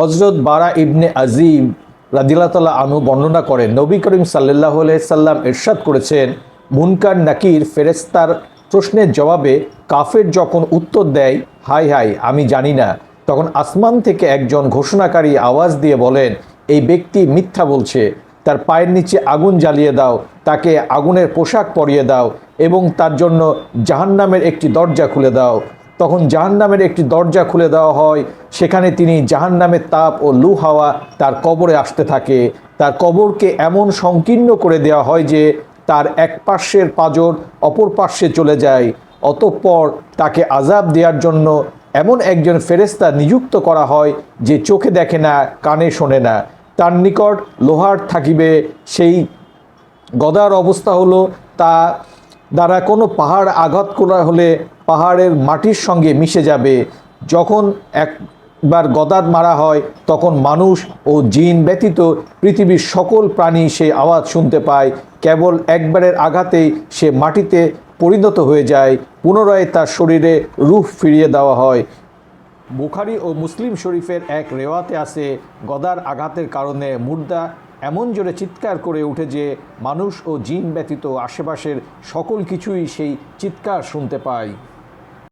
হজরত বারা ইবনে আজিম রাদিল্লাহ আনু বর্ণনা করেন, নবী করিম সাল্লাহ সাল্লাম এরশাদ করেছেন, মুনকার নাকির ফেরেস্তার প্রশ্নের জবাবে কাফের যখন উত্তর দেয়, হাই হাই, আমি জানি না, তখন আসমান থেকে একজন ঘোষণাকারী আওয়াজ দিয়ে বলেন, এই ব্যক্তি মিথ্যা বলছে, তার পায়ের নিচে আগুন জ্বালিয়ে দাও, তাকে আগুনের পোশাক পরিয়ে দাও এবং তার জন্য জাহান্নামের একটি দরজা খুলে দাও। তখন জাহান্নামের একটি দরজা খুলে দেওয়া হয়। সেখানে তিনি জাহান্নামের তাপ ও লু হাওয়া তার কবরে আসতে থাকে। তার কবরকে এমন সংকীর্ণ করে দেওয়া হয় যে তার এক পার্শ্বের পাজর অপর পার্শ্বে চলে যায়। অতঃপর তাকে আজাব দেওয়ার জন্য এমন একজন ফেরেস্তা নিযুক্ত করা হয় যে চোখে দেখে না, কানে শোনে না। তার নিকট লোহার থাকিবে। সেই গদার অবস্থা হলো তা দ্বারা কোনো পাহাড় আঘাত করা হলে পাহাড়ের মাটির সঙ্গে মিশে যাবে। যখন একবার গদাত মারা হয়, তখন মানুষ ও জিন ব্যতীত পৃথিবীর সকল প্রাণী সে আওয়াজ শুনতে পায়। কেবল একবারের আঘাতেই সে মাটিতে পরিণত হয়ে যায়। পুনরায় তার শরীরে রূহ ফিরিয়ে দেওয়া হয়। বুখারি ও মুসলিম শরীফের এক রেওয়াতে আছে, গদার আঘাতের কারণে মুর্দা এমন জোরে চিৎকার করে উঠে যে মানুষ ও জিন ব্যতীত আশেপাশের সকল কিছুই সেই চিৎকার শুনতে পায়।